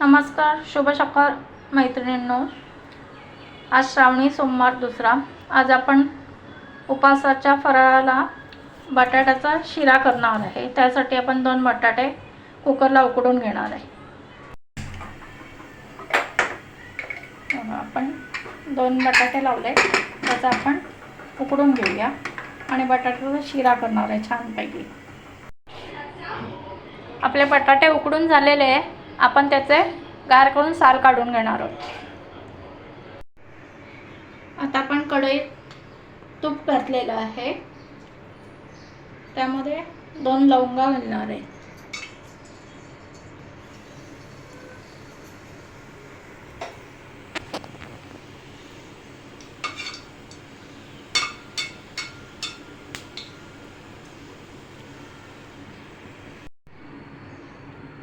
नमस्कार शुभ सकाळ मैत्रिणींनो. आज श्रावणी सोमवार दुसरा. आज आपण उपासाच्या फराळाला बटाट्याचा शिरा करणार आहे. त्यासाठी आपण दोन बटाटे कुकरला उकडून घेणार आहे. आपण दोन बटाटे लावले. त्याचा आपण उकडून घेऊया आणि बटाट्याचा शिरा करणार आहे छानपैकी. आपले बटाटे उकडून झालेले आहे. आपण त्याचे गार करून साल काढून घेणार आहोत. आता आपण कढईत तूप घातलेलं आहे. त्यामध्ये दोन लवंगा घालणार आहे.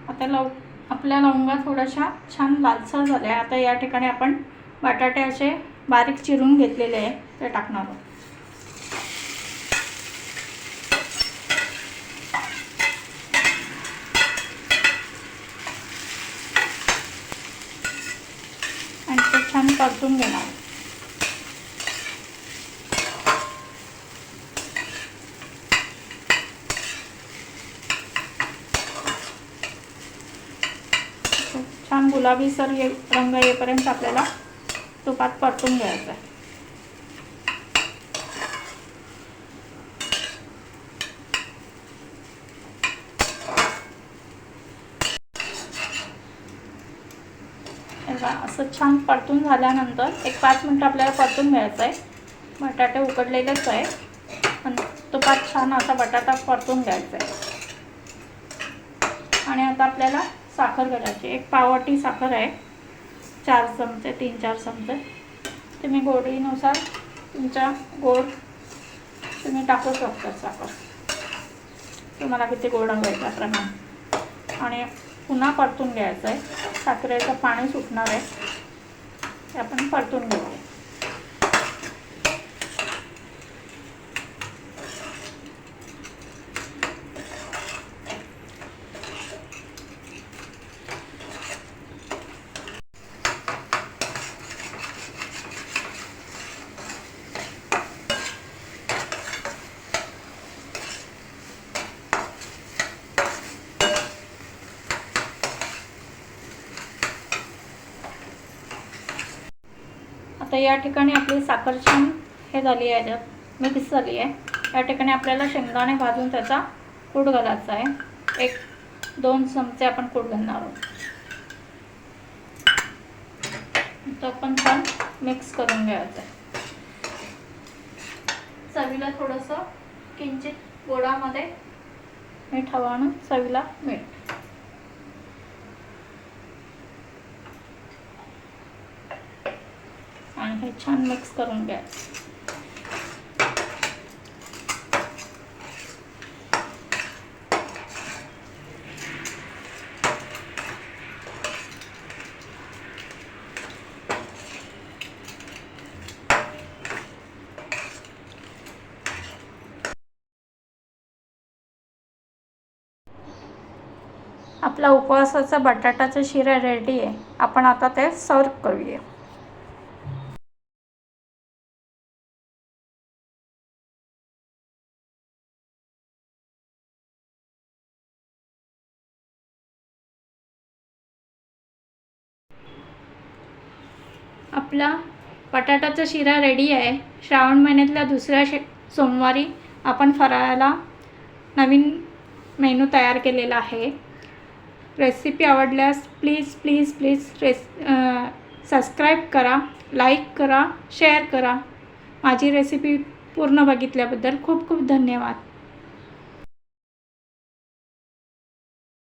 आता लव आपल्या लवंगा थोड्याशा छान लालसर झाल्या. आता या ठिकाणी आपण बटाटे असे बारीक चिरून घेतलेले आहे ते टाकणार आहोत. आणि ते छान परतून घेणार छान गुलाबी सर ये रंग येईपर्यंत आपल्याला तुपात परतून घ्यायचं आहे. असं छान परतून झाल्यानंतर एक पाच मिनटं आपल्याला परतून घ्यायचं आहे. बटाटे उकडलेलेच आहे. आणि तुपात छान असा बटाटा परतून घ्यायचा आहे. आणि आता आपल्याला साखर घालायची. एक पावटी साखर आहे. चार चमचे तीन चार चमचे. तुम्ही गोडीनुसार तुमच्या गोड तुम्ही टाकू शकता साखर. तुम्हाला किती गोड हवं आहे आणि पुन्हा परतून घ्यायचं आहे साखरेचं पाणी सुटणार आहे. ते आपण परतून घेऊया. आता या ठिकाणी आपली साखर छान हे झाली आहे मिक्स झाली आहे. या ठिकाणी आपल्याला शेंगदाणे भाजून त्याचा कूट घालायचा आहे. एक दोन चमचे आपण कूट घालणार आहोत. तो पण छान मिक्स करून घ्यायचा आहे. चवीला थोडंसं किंचित गोडामध्ये मीठ हवं चवीला मीठ. छान मिक्स करून घ्या. आपला उपवासाचा बटाटाचा शिरा रेडी आहे. आपण आता ते सर्व करूया. आपला बटाट्याचा शिरा रेडी आहे. श्रावण महिन्यातल्या दुसऱ्या शे सोमवारी आपण फराळाला नवीन मेनू तयार केलेला आहे. रेसिपी आवडल्यास प्लीज प्लीज प्लीज रेस सबस्क्राईब करा लाईक करा शेअर करा. माझी रेसिपी पूर्ण बघितल्याबद्दल खूप खूप धन्यवाद.